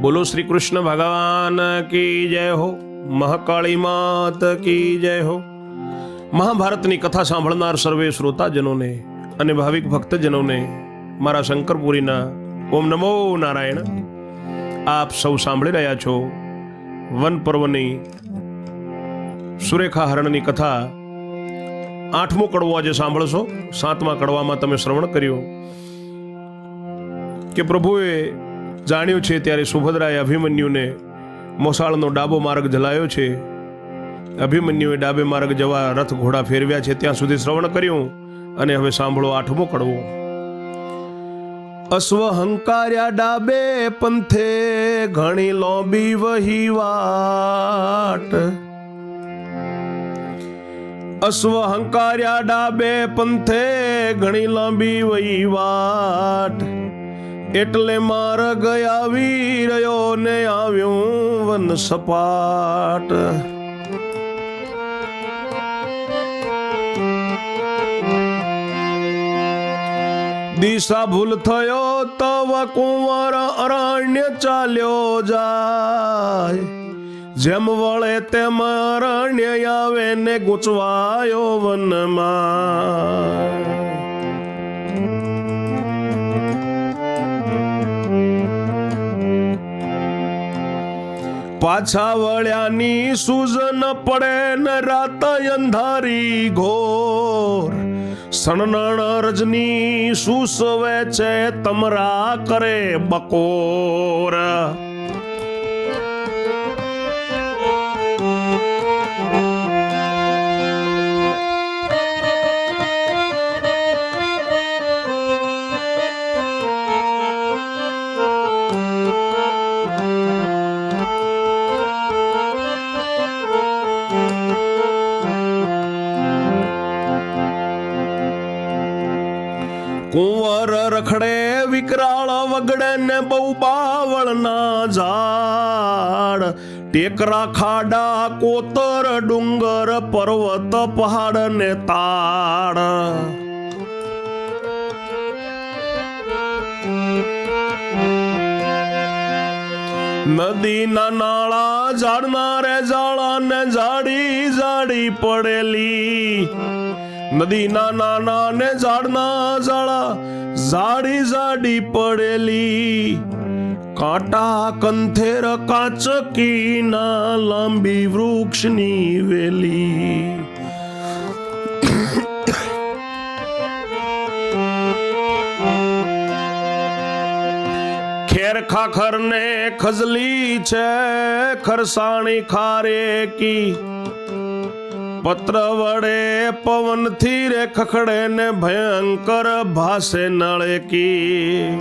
બોલો શ્રી કૃષ્ણ ભગવાન કી જય હો? મહાકાળી માત કી જય હો? મહાભારતની કથા સાંભળનાર સર્વે શ્રોતાજનોને અને ભાવિક ભક્તજનોને મારા શંકરપુરીના ઓમ નમો નારાયણ. આપ સૌ સાંભળી રહ્યા છો વન પર્વની સુરેખા હરણની કથા. આઠમો કડવો આજે સાંભળશો. સાતમા કડવામાં તમે શ્રવણ કર્યું કે પ્રભુએ જાણ્યું છે ત્યારે સુભદ્રાએ અભિમન્યુને મોસાળનો ડાબો માર્ગ જલાયો છે. અભિમન્યુએ ડાબે માર્ગ જવા રથ ઘોડા ફેરવ્યા છે. ત્યાં સુધી શ્રવણ કર્યું અને હવે સાંભળો આઠમો કડવો અશ્વ હંકાર્યા ડાબે પંથે ઘણી લોબી વહીવાટ અશ્વ હંકાર્યા ડાબે પંથે ઘણી લાંબી વહીવાટ એટલે માર્ગ આવી રહ્યો ને આવ્યું વન સપાટ. દિશા ભૂલ થયો તવ કુંવર અરણ્ય ચાલ્યો જાય. જેમ વળે તેમ અરણ્ય આવે ને ગૂંચવાયો વનમાં. પાછા વળ્યાની સૂઝન પડે ન રાત અંધારી ઘોર. સણનણ રજની સુસવે છે, તમરા કરે બકોર. કુંવર રખડે વિકરાળ વગડે ને બહુ બાવળના ઝાડ ટેકરા ખાડા કોતર ડુંગર પર્વત પહાડ ને તાડ નદીના નાળા ઝાડના રે જાળા ને જાડી જાડી પડેલી નદીના નાના ને ઝાડના ઝાડા ઝાડી ઝાડી પડેલી. કાંટા કંથેર કાચકીના લાંબી વૃક્ષની વેલી. ખેર ખાખર ને ખજલી છે, ખરસાણી ખારે કી. પત્ર વડે પવનથી રે ખખડે ને ભયંકર ભાસે નળકી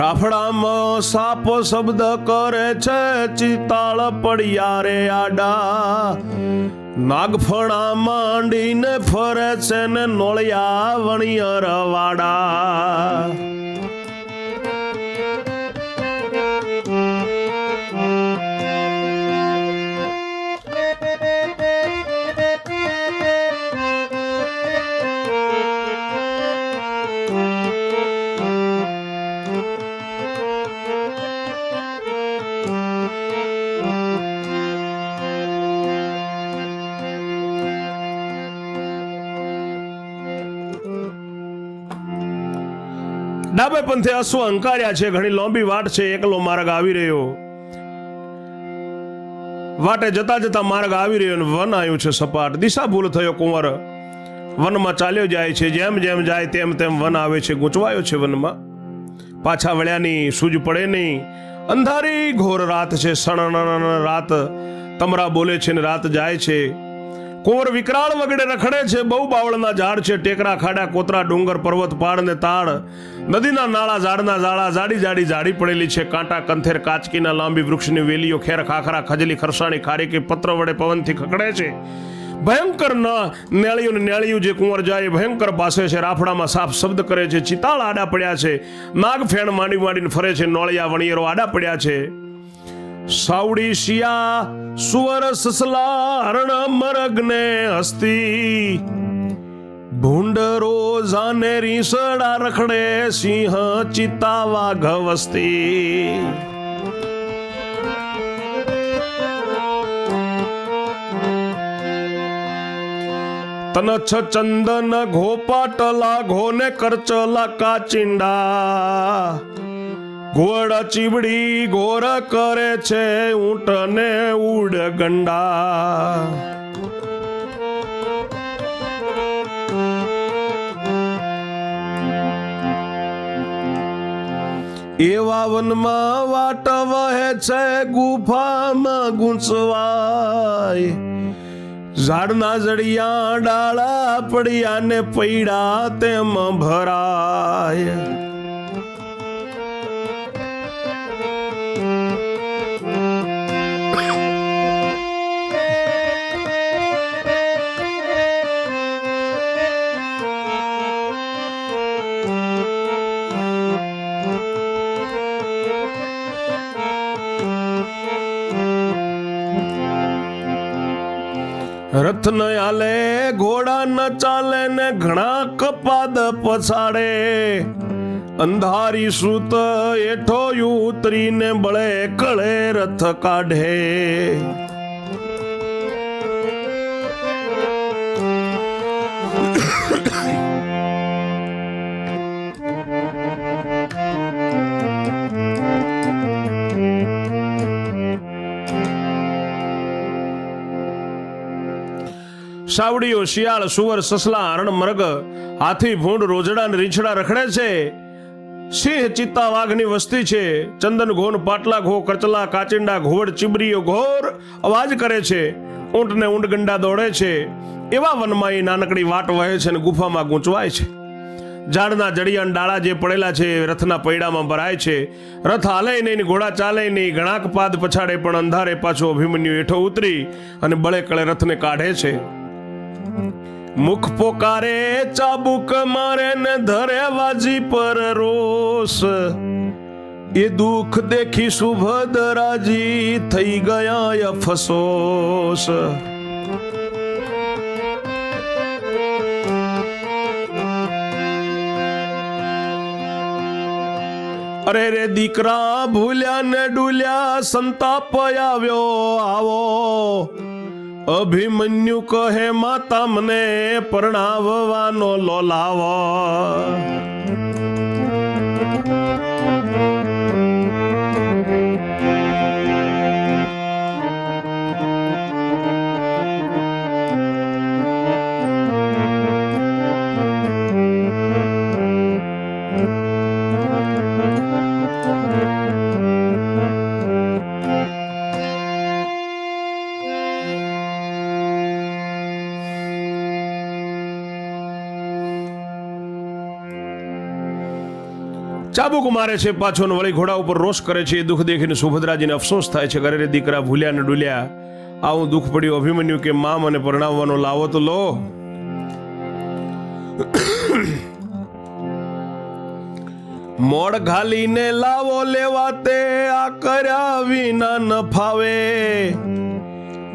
રાફડામાં સાપ શબ્દ કરે છે, ચિતાળ પડ્યા રે આડા. નાગફણા માંડીને ફરે છે ને નોળિયા વણિયર વાડા. ડાબે પંથે અશ્વ હંકાર્યા છે. ઘણી લાંબી વાટ છે. એકલો માર્ગ આવી રહ્યો. વાટે જતા જતા માર્ગ આવી રહ્યો વન આવ્યું છે સપાટ. દિશા ભૂલ થયો કુંવર. વનમાં ચાલ્યો જાય છે. જેમ જેમ જાય તેમ તેમ વન આવે છે. ગૂંચવાયો છે વનમાં. પાછા વળ્યાની સૂજ પડે નહીં. અંધારી ઘોર રાત છે. સણ રાત. તમરા બોલે છે ને રાત જાય છે. કુંવર વિકરાળ વગેરે રખડે છે, બહુ બાવળના ઝાડ છે, ટેકરા, ખાડા, કોતરા, ડુંગર, પર્વત પાડ ને તાળ. નદીના નાળા, ઝાડના ઝાડા જાડી જાડી જાડી પડેલી છે. કાંટા, કંથેર, કાચકીના, લાંબી વૃક્ષની વેલીઓ, ખેર, ખાખરા, ખજલી, ખરસાણી ખારીકી પત્ર વડે પવનથી ખકડે છે. ભયંકર ન, નેળિયું ને નેળિયું જે કુંવર જાય, એ ભયંકર પાસે છે. રાફડામાં સાફ શબ્દ કરે છે. ચિતાળ આડા પડ્યા છે. નાગ ફેણ માંડી માંડીને ફરે છે. નોળિયા, વણિયરો આડા પડ્યા છે. સાવડી શિયા સુવર સસલા હરણ મરગને હસ્તી ભૂંડરો જાને રીસડા રખડે સિંહ ચિત્તા વાઘ વસ્તી તનછ ચંદન ઘોપાટલા ઘોને કરચલા કાચિંડા ઘોડ ચીબડી ઘોર કરે છે ઊંટ ને ઉડ ગંડા. એવા વનમાં વાટ વહે છે ગુફામાં ગુંચવાય ઝાડના જડિયા ડાળા પડ્યા ને પૈડા તેમ ભરાય. રથ ન આલે, ઘોડા ન ચાલે ને ઘણા કપાદ પછાડે. અંધારી સૂત એઠો ઉતરીને બળે કળે રથ કાઢે. સાવડીઓ, શિયાળ, સુવર, સસલા, હરણ, મરગ, હાથી, ભૂંડ, રોજડા ને રીંછડા રખડે છે. સિંહ, ચિત્તા, વાઘની વસ્તી છે. ચંદન, ઘોન, પાટલા, ઘો, કરચલા, કાચિંડા ઘોડ ચીબરીઓ, ઘોર અવાજ કરે છે. ઊંટને ઊંટ ગંડા દોડે છે. એવા વનમાં એ નાનકડી વાટ વહે છે અને ગુફામાં ગૂંચવાય છે. ઝાડના જડિયાન ડાળા જે પડેલા છે, રથના પૈડામાં ભરાય છે. રથ હાલે નહીં, ઘોડા ચાલે નહીં, ઘણાક પાદ પછાડે પણ અંધારે પાછો અભિમન્યુ હેઠો ઉતરી અને બળે કળે રથને કાઢે છે. મુખ પોકારે, ચાબુક મારે ને ધરે વાજી પર રોષ. એ દુઃખ દેખી સુભદરાજી થઈ ગયા અફસોસ અરે રે દીકરા ભૂલ્યા ને ડૂલ્યા, સંતાપ આવ્યો, આવો. અભિમન્યુ કહે માતા મને પરણાવવાનો લોલાવો. ચાબુક મારે છે પાછો વળી ઘોડા ઉપર રોષ કરે છે, એ દુઃખ દેખીને સુભદ્રાજીને અફસોસ થાય છે. ઘરે દીકરા ભૂલ્યા ને ડૂલ્યા. આવું દુઃખ પડ્યું, અભિમન્યુ કે મા મને પરણાવવાનો લાવો તો લો. મોડ ઘાલીને લાવો લેવા તે આ કર્યા વિના ન ફાવે.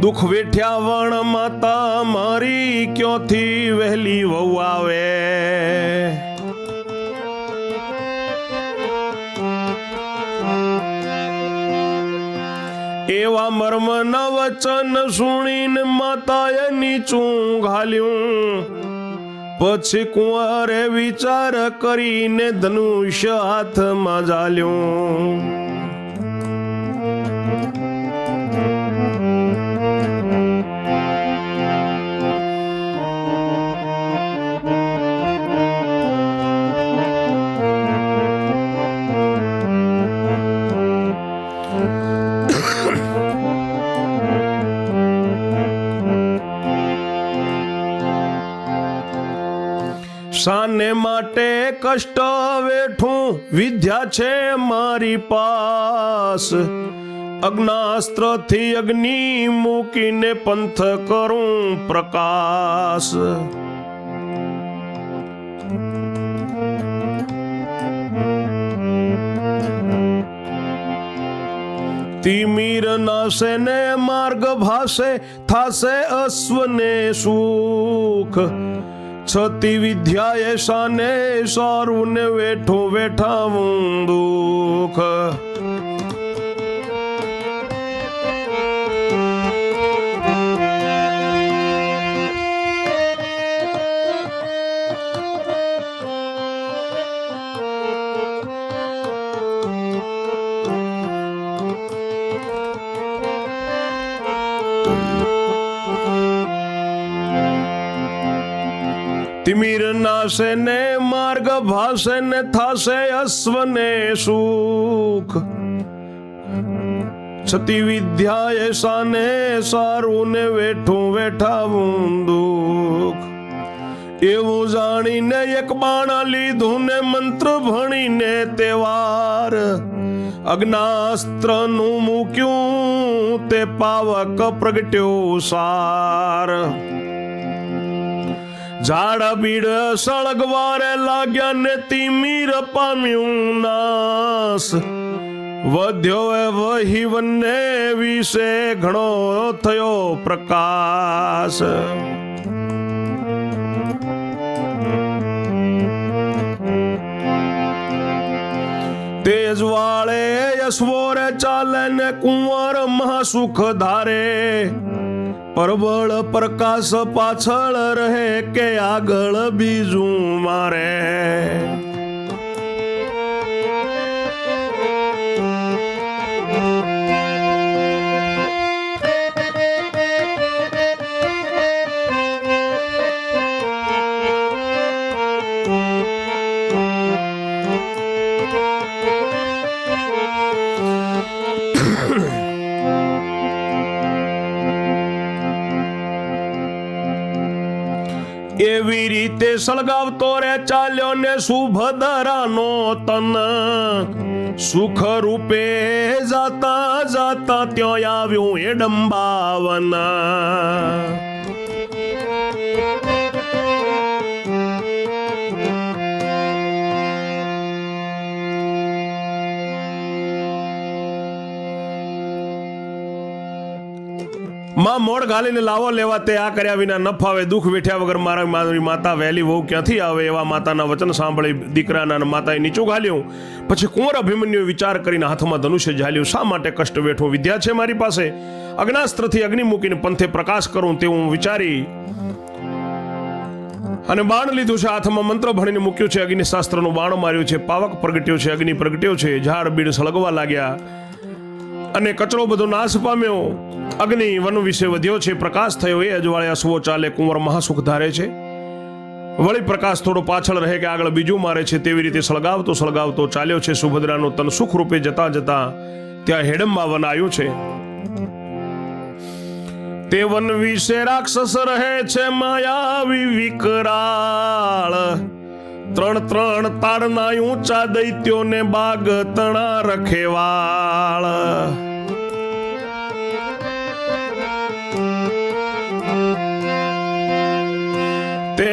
દુઃખ વેઠ્યા વણ માતા મારી ક્યોથી વહેલી વહુ આવે? એવા મર્મ ન વચન સુણીને માતાએ નીચું ઘાલ્યું. પછી કુંવરે વિચાર કરીને ધનુષ્ય હાથમાં જાલ્યું માટે કષ્ટ વેઠું, વિદ્યા છે મારી પાસ. અગ્નાસ્ત્રથી અગ્નિ મૂકીને પંથ કરું પ્રકાશ. તિમિર નાશે ને માર્ગ ભાષે થાશે અશ્વને સુખ. છતી વિદ્યાએ શાને સારું ને વેઠો વેઠાવું દુઃખ. તિમિર ને માર્ગ ભાષે ને થાશે અશ્વને સુખ. છતી વિદ્યા એ શાને સારું ને વેઠું વેઠાવું દુઃખ. એવું જાણીને એક બાણા લીધું ને મંત્ર ભણીને તેવાર. અગ્નાસ્ત્રનું મૂક્યું તે પાવક પ્રગટ્યો સાર. ઝાડ બીડ સળગવારે લાગ્યા ને તિમીર પામ્યું નાશ વધ્યો એ વહી વને વિશે ઘણો થયો પ્રકાશ. તેજ વાળે યશવોરે ચાલે ને કુંવર મહાસુખ ધારે. પરબળ પ્રકાશ પાછળ રહે કે આગળ બીજું મારે? રીતે સળગાવતો રે ચાલ્યો ને સુભદરાનો તન. સુખ રૂપે જાતા જાતા ત્યાં આવ્યું એડંબાવન માં મોડ ઘાલીને લાવો લેવા તે આ કર્યા વિના ન ફાવે, દુઃખ વેઠ્યા વગર મારા મારી માતા વહેલી વહુ ક્યાંથી આવે એવા માતાના વચન સાંભળી દીકરાના માતાએ નીચું ઘાલ્યું પછી કુંવર અભિમન્યુ વિચાર કરીને હાથમાં ધનુષ્ય ઝાલ્યું, શા માટે કષ્ટ વેઠો વિદ્યા છે મારી પાસે? અગ્નાસ્ત્રથી અગ્નિ મૂકીને પંથે પ્રકાશ કરું તેવું વિચારી અને બાણ લીધું છે, હાથમાં મંત્ર ભણીને મૂક્યું છે અગ્નિ શાસ્ત્રનું બાણ માર્યું છે, પાવક પ્રગટ્યો છે, અગ્નિ પ્રગટ્યો છે, ઝાડ બીડ સળગવા લાગ્યા અને કચરો બધો નાશ પામ્યો. અગ્નિ વન વિશે વધ્યો છે, પ્રકાશ થયો એ અજવાળે સુવો ચાલે, કુંવર મહાસુખ ધારે છે. વળી પ્રકાશ થોડો પાછળ રહે કે આગળ બીજું મારે છે, તેવી રીતે સળગાવતો સળગાવતો ચાલ્યો છે સુભદ્રાનો તન સુખ રૂપે જતા જતા ત્યાં હેડમ્બા વન આવ્યું છે. તે વન વિશે રાક્ષસ રહે છે માયાવી વિકરાળ. ત્રણ ત્રણ તારના ઊંચા દૈત્યોને બાગ તણા રખેવાળ.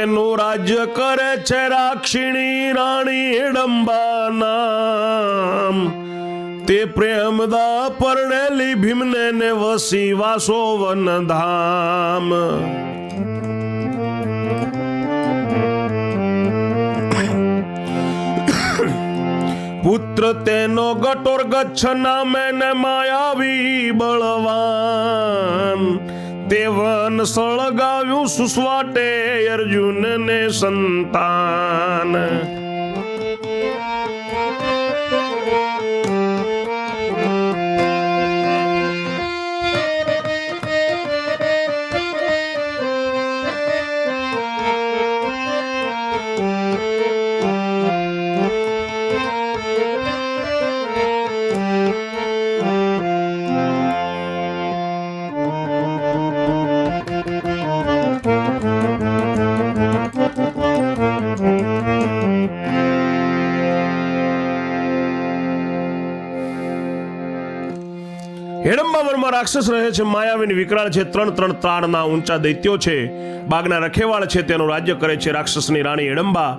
તેનું રાજ્ય કરે છે રાક્ષિણી રાણી હિડંબા તે પ્રેમદા પરણેલી ભીમને ને વસી વાસો વન ધામ. પુત્ર તેનો ગટોર ગચ્છ નામે ને માયાવી બળવાન. તે વન સળગાવ્યું સુસવાટે અર્જુન ને હેડમ્બાવનમાં રાક્ષસ રહે છે, માયાવીની વિકરાળ છે, ત્રણ ત્રણ તાળના ઊંચા દૈત્યો છે. બાગના રખેવાળ છે, તેનું રાજ્ય કરે છે રાક્ષસની રાણી હેડમ્બા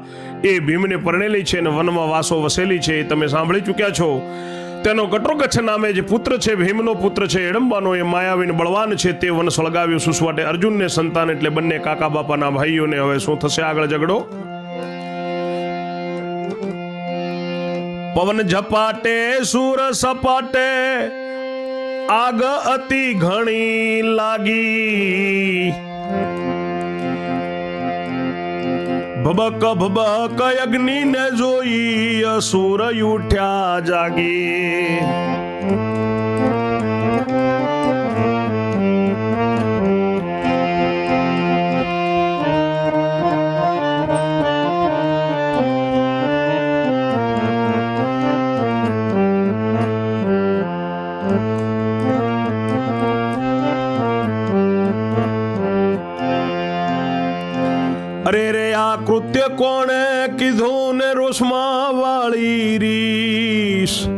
એ ભીમને પરણેલી છે અને વનમાં વાસો વસેલી છે, એ તમે સાંભળી ચૂક્યા છો. તેનો કટોકચ્છ નામે જે પુત્ર છે, ભીમનો પુત્ર છે એડંબાનો એ માયાવીન બળવાન છે, તે વન સળગાવ્યું સુસવાટે અર્જુનને સંતાન એટલે બંને કાકા બાપાના ભાઈઓને હવે શું થશે આગળ ઝઘડો? પવન ઝપાટે, સુર સપાટે આગ અતિ ઘણી લાગી. ભબક ભબક અગ્નિ ને જોઈ અસુર ઉઠ્યા જાગી. કૃત્ય કોણે કીધું ને રોષમાં વાળી રીસ?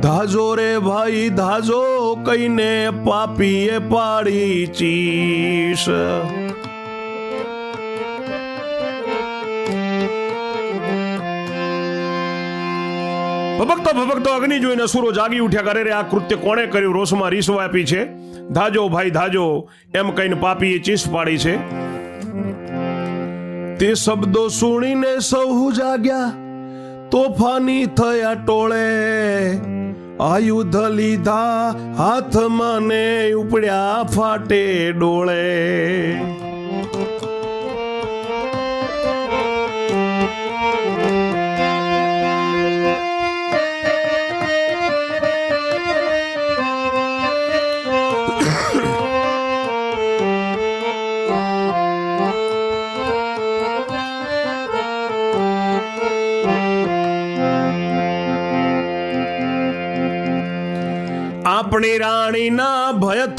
ધાજો રે ભાઈ, ધાજો કઈને પાપીએ પાડી ચીસ. ભબકતો ભબકતો અગ્નિ જોઈને સુરો જાગી ઉઠ્યા કરે રે, આ કૃત્ય કોણે કર્યું? રોષમાં રીસ વાપી છે. ધાજો ભાઈ, ધાજો, એમ કહીને પાપીએ ચીસ પાડી છે. તે શબ્દો સુણીને સૌ જાગ્યા. તોફાની થયા ટોળે. આયુધ લીધા હાથમાં ને ઉપડ્યા ફાટે ડોળે.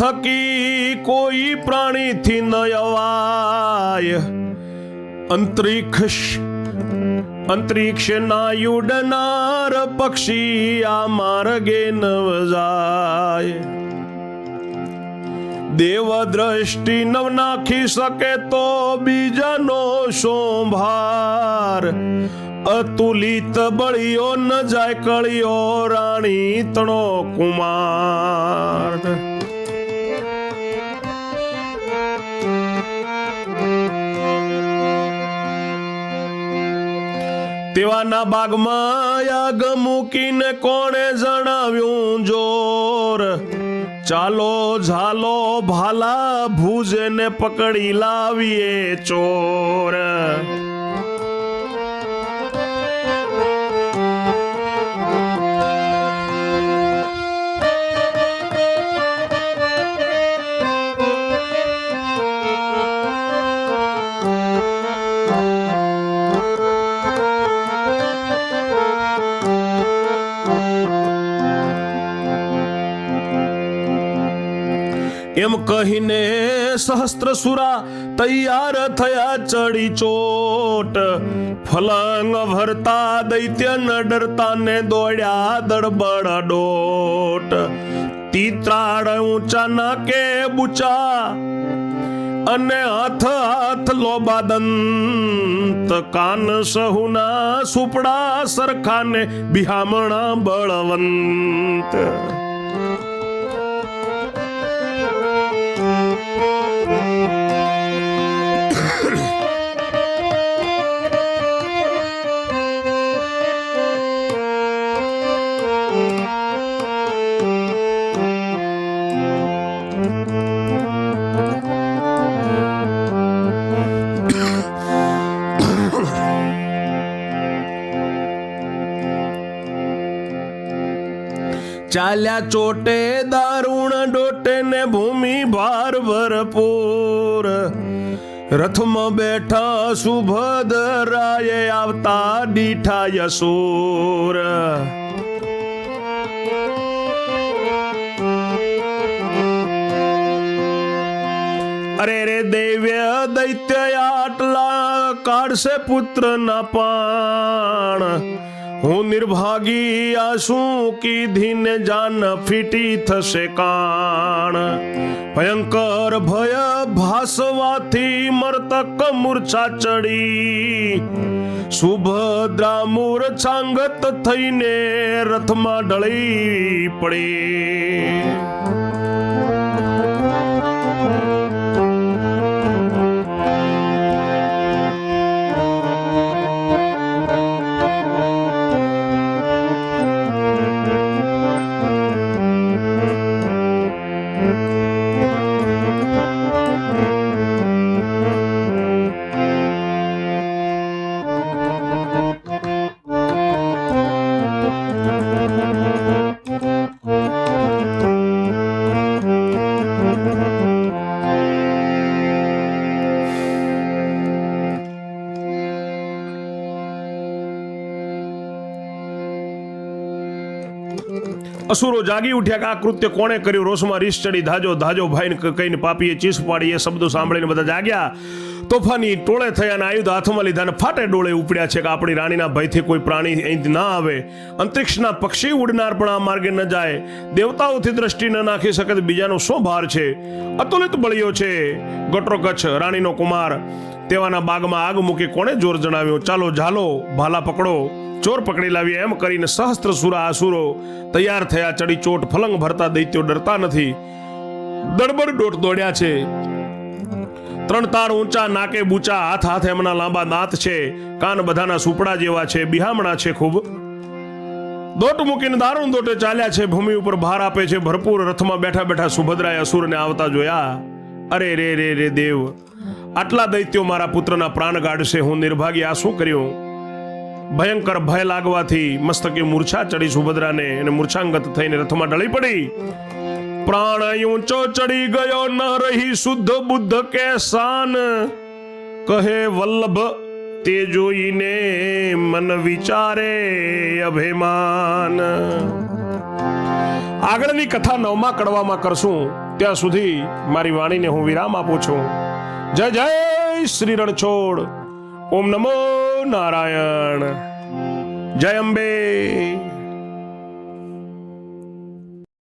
થકી કોઈ પ્રાણીથી ન અવાય. અંતરિક્ષ અંતરિક્ષ ના યુડનાર પક્ષી આ માર્ગે નવ જાય દેવ દ્રષ્ટિ નવ નાખી શકે તો બીજાનો શોભાર અતુલિત બળિયો ન જાય કળિયો રાણી તણો કુમાર. તેવાના બાગમાં આગ મૂકીને કોણે જણાવ્યું જોર? ચાલો ઝાલો ભાલા ભૂજે ને પકડી લાવીએ ચોર. એમ કહીને સહસ્ત્ર સુરા તૈયાર થયા ચડી ચોટ. ફલંગ ભરતા દૈત્ય ન ડરતા ને દોડ્યા દડબડ ડોટ. તીત્રાડ ઊંચા ના કે બુચા અને હાથ હાથ લોબાદંત. કાન સહુના સુપડા સરખાને બિહામણા બળવંત. ચાલ્યા ચોટે ને ભૂમિ ભાર ભરપૂર રથમાં બેઠા સુભદ્રાએ આવતા દીઠા યસૂર અરે રે દૈવ્ય દૈત્ય, આટલા કાઢશે પુત્ર ના પાણ. હું નિર્ભાગી આસું કીધીને જાન ફીટી થશે કાણ. ભયંકર ભય ભાસવાથી મરતક મૂર્છા ચડી. સુભદ્રા મૂર્છાંગત થઈને રથમાં ઢળી પડી. અસુરો જાગી ઉઠ્યા કે આ કૃત્ય કોણે કર્યું? રોષમાં રીસ ચડી, ધાજો ધાજો ભાઈને કહીને પાપીએ ચીસ પાડી એ શબ્દો સાંભળીને બધા જાગ્યા. તોફાની ટોળે થયા અને આયુધ હાથમાં લીધા અને ફાટે ડોળે ઉપડ્યા છે કે આપણી રાણીના ભયથી કોઈ પ્રાણી અહીંથી ના આવે. અંતરિક્ષના પક્ષી ઉડનાર પણ આ માર્ગે ન જાય. દેવતાઓથી દ્રષ્ટિ ન નાખી શકે બીજાનો શું ભાર છે? અતુલિત બળિયો છે. ગટરો કચ્છ, રાણીનો કુમાર. તેવાના બાગમાં આગ મૂકી કોણે જોર જણાવ્યો? ચાલો ઝાલો, ભાલા પકડો. ચોર પકડી લાવી એમ કરીને સહસ્ત્ર સુરા આસુરો તૈયાર થયા. ચડી ચોટ ફલંગ ભરતા દૈત્યો ડરતા નથી. દડબડ દોટ દોડ્યા છે. ત્રણ તાર ઊંચા, નાકે બૂચા, હાથ હાથ એમના લાંબા દાંત છે. કાન બધાના સુપડા જેવા છે, બિહામણા છે ખૂબ. દોટ મૂકીને દારૂણ દોટે ચાલ્યા છે. ભૂમિ ઉપર ભાર આપે છે. ભરપૂર રથમાં બેઠા બેઠા સુભદ્રાએ અસુરને આવતા જોયા. અરે રે રે રે, દેવ. આટલા દૈત્યો મારા પુત્રના પ્રાણ ગાઢશે હું નિર્ભાગી, આ શું કર્યું? ભયંકર ભય લાગવાથી મસ્તકે મૂર્છા ચડી સુભદ્રાને અને મૂર્છાંગત થઈને રથમાં ઢળી પડી. પ્રાણ ઊંચો ચડી ગયો, ન રહી શુદ્ધ બુદ્ધ કે શાન કહે વલ્લભ, તે જોઈને મન વિચારે અભિમાન. આગળની કથા નવમા કડવામાં કરશું. ત્યાં સુધી મારી વાણીને હું વિરામ આપું છું. જય જય શ્રી રણછોડ ઓમ નમો નારાયણ. જય અંબે.